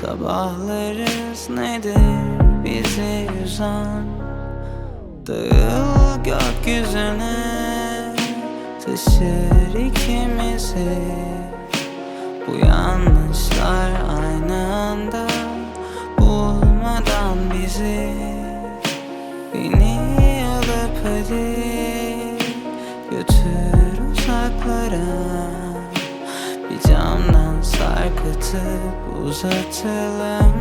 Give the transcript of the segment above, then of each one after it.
Sabahlarız nedir bizi yüzen? Dağıl gökyüzüne taşır ikimizi uzatalım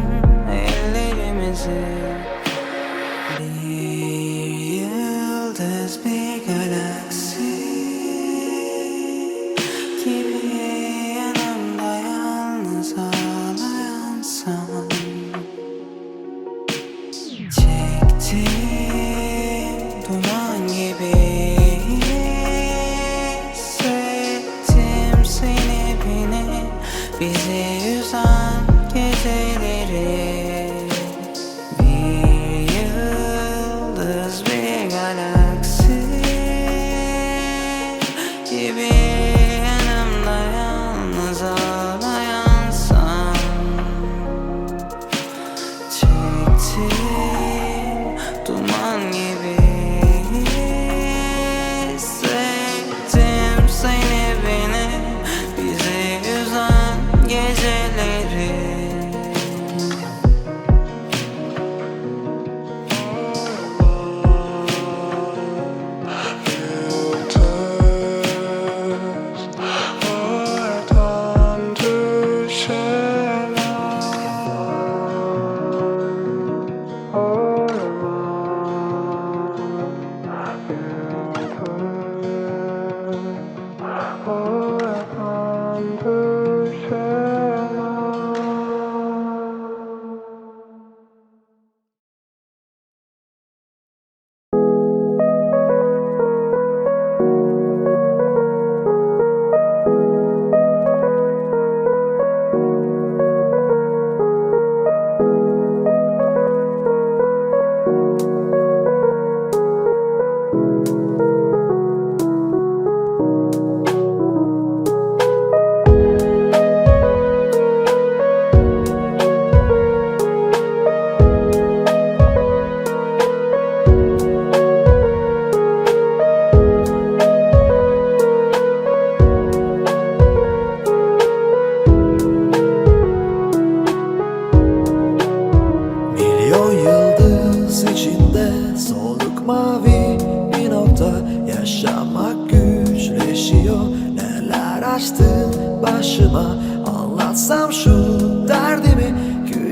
ellerimizi.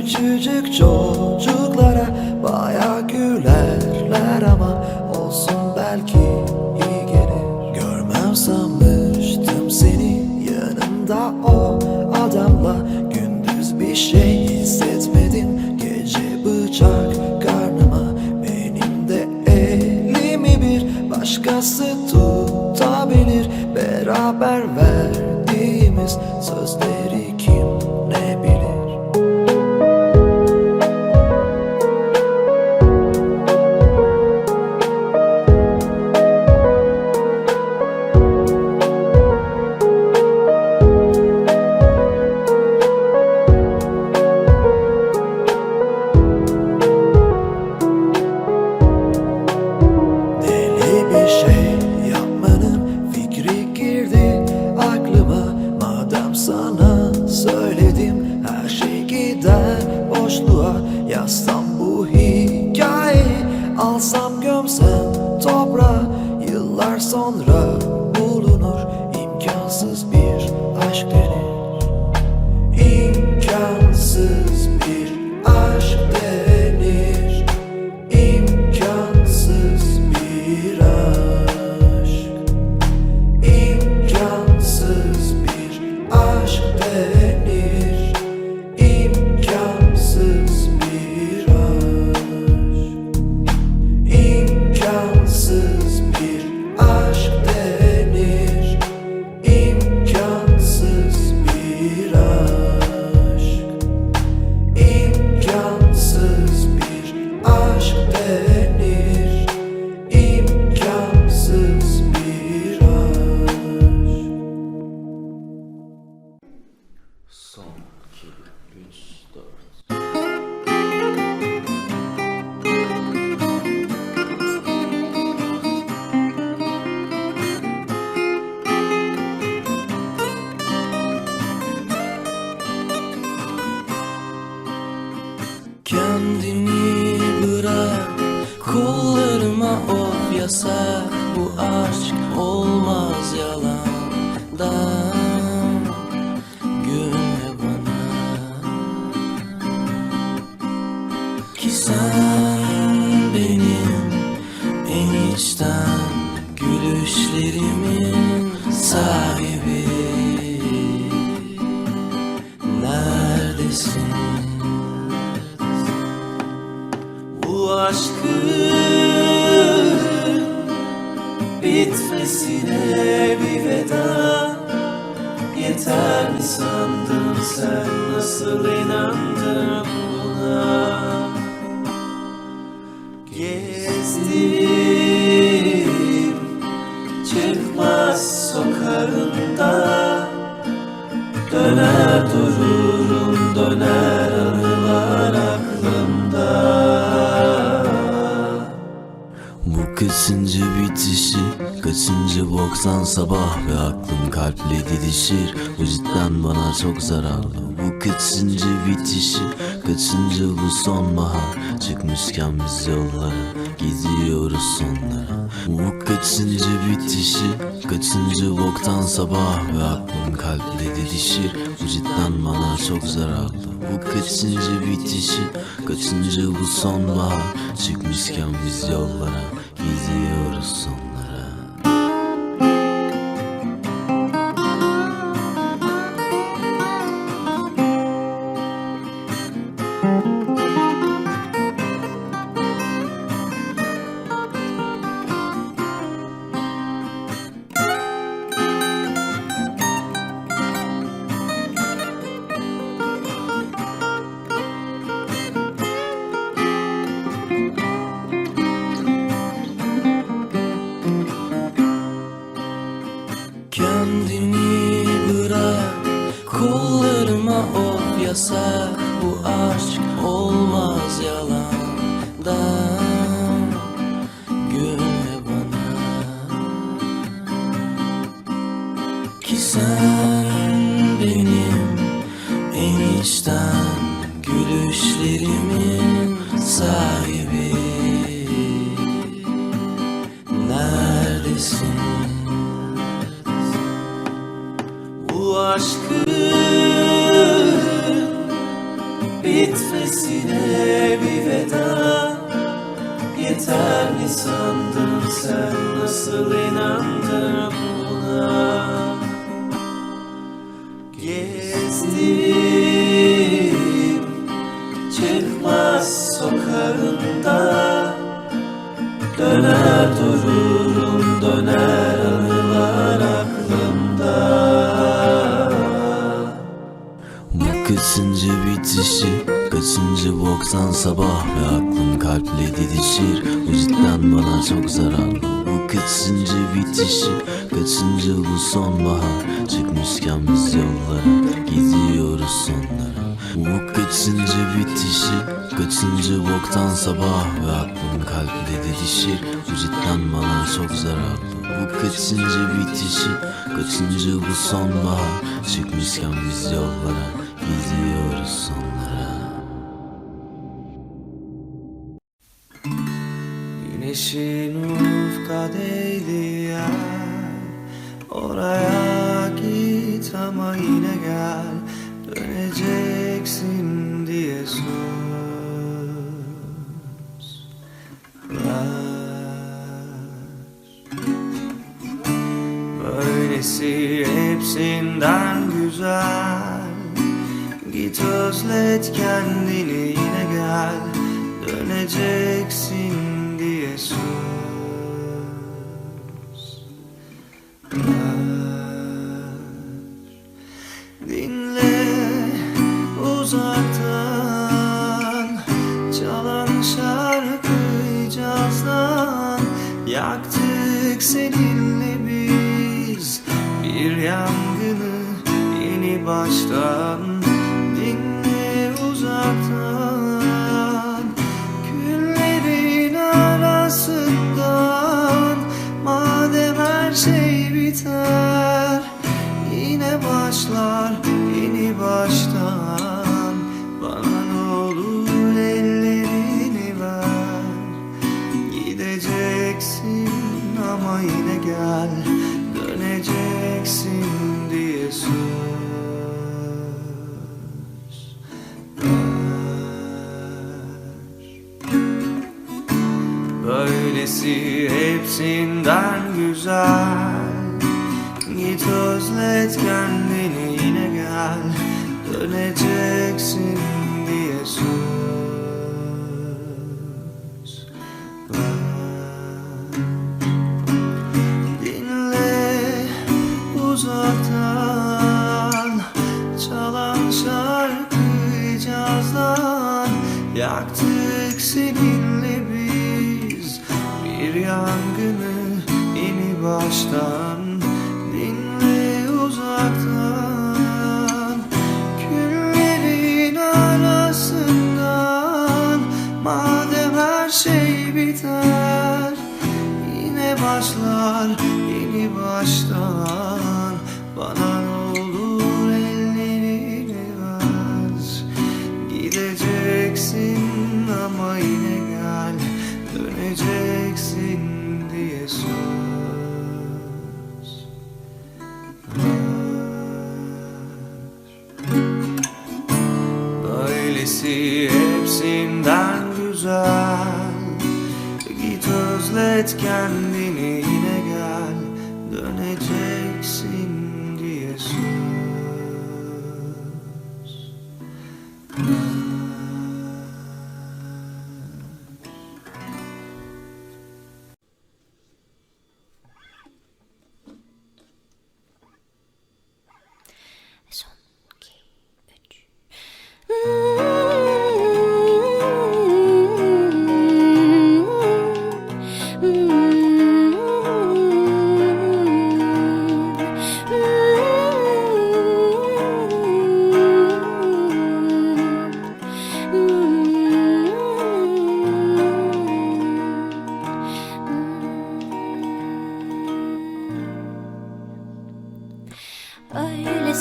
küçücük çok. Sonra bulunur imkansız bir aşk denir Kendini bırak kollarıma of yasak. Bu aşk olmaz yalandan bitmesine bir veda. Yeter mi sandın sen? Nasıl inandın buna? Gezdim çıkmaz sokağında. Döner dururum döner kaçıncı bitişi Kaçıncı boksan sabah Ve aklım kalple didişir. Bu cidden bana çok zararlı. Bu kaçıncı bitişi Kaçıncı bu sonbahar. Çıkmışken biz yollara Gidiyoruz sonlara. Bu kaçıncı bitişi Kaçıncı boktan sabah Ve aklım kalple didişir. Bu cidden bana çok zararlı. Bu kaçıncı bitişi Kaçıncı bu sonbahar. Çıkmışken biz yollara Gidiyoruz aşk Yeter mi sandın sen nasıl inandın buna? Gezdim çıkmaz sokağında Döner dururum döner anılar aklımda. Bu kaçıncı bitişi Kaçıncı boksan sabah Ve aklım kalple didişir. Bu cidden bana çok zararlı Bu kaçıncı bitişi? Kaçıncı bu sonbahar? Çıkmışken biz yollara Gidiyoruz sonlara. Bu kaçıncı bitişi? Kaçıncı boktan sabah Ve aklım kalple didişir. Bu cidden bana çok zararlı Bu kaçıncı bitişi? Kaçıncı bu sonbahar? Çıkmışken biz yollara Gidiyoruz sonlara Güneşin ufka yer Oraya git ama yine gel Döneceksin diye söz ver. Böylesi hepsinden güzel Git özlet kendini yine gel Döneceksin Yaktık seninle biz Bir yangını yeni baştan Gideceksin ama yine gel Döneceksin diye söz ver. Böylesi hepsinden güzel. Git özlet kendini yine gel Döneceksin uzaktan Çalan şarkı cazdan Yaktık seninle biz. Bir yangını yeni baştan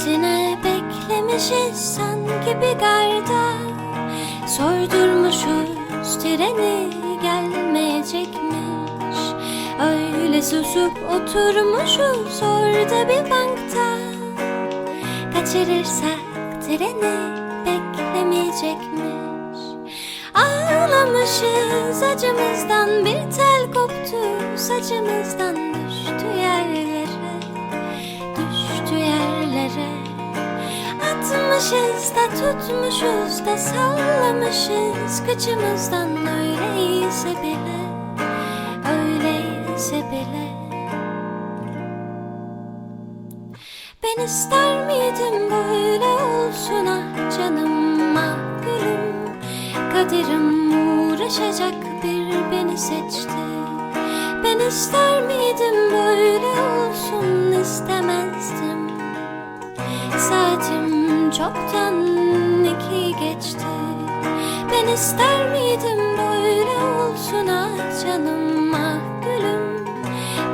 Öylesine beklemişiz sanki bir garda. Sordurmuşuz treni gelmeyecekmiş. Öyle susup oturmuşuz orada bir bankta. Kaçırırsak treni beklemeyecekmiş. Ağlamışız acımızdan bir tel koptu Saçımızdan Atmışız da tutmuşuz da sallamışız. Kıçımızdan öyleyse bile Öyleyse bile. Ben ister miydim böyle olsun ah canım ah gülüm? Kaderim uğraşacak bir beni seçti. Ben ister miydim böyle olsun istemezdim Çoktan iki geçti. Ben ister miydim böyle olsun ah canım ah gülüm.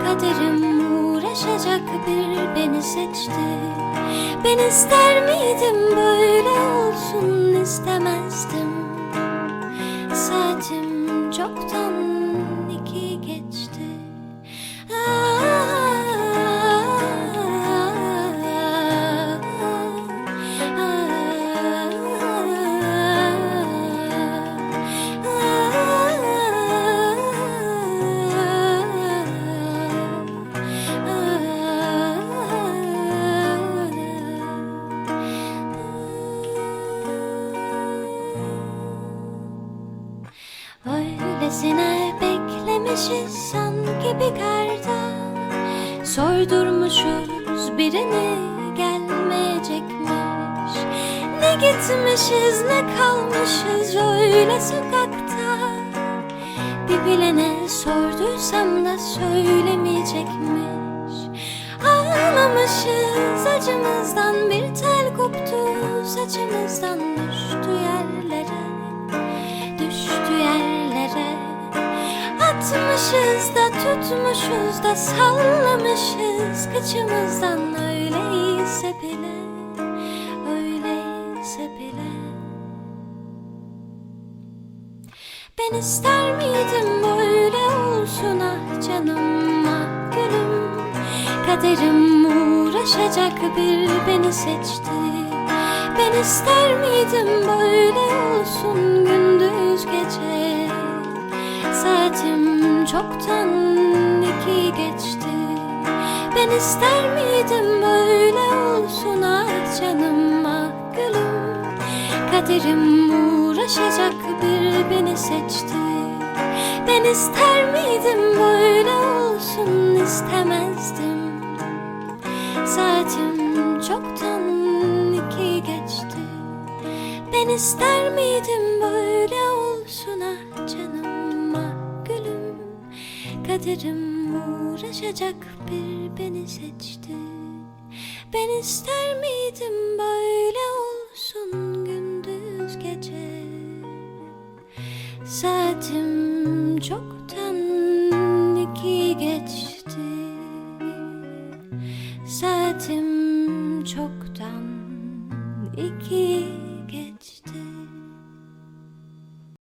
Kaderim uğraşacak bir beni seçti. Ben ister miydim böyle olsun istemezdim. Saatim çoktan sorduysam da söylemeyecekmiş. Ağlamışız acımızdan bir tel koptu. Saçımızdan düştü yerlere Düştü yerlere. Atmışız da tutmuşuz da sallamışız. Kıçımızdan öyleyse bile Öyleyse bile. Ben ister miydim böyle olsun ah canım ah gülüm. Kaderim uğraşacak bir beni seçti. Ben ister miydim böyle olsun gündüz gece? Saatim çoktan iki geçti. Ben ister miydim böyle olsun ah canım ah gülüm? Kaderim uğraşacak bir beni seçti Ben ister miydim böyle olsun istemezdim. Saatim çoktan iki geçti. Ben ister miydim böyle olsun ah canım ah gülüm. Kaderim uğraşacak bir beni seçti. Ben ister miydim böyle olsun gündüz gece. Saatim Gün çoktan iki geçti. Saatim çoktan iki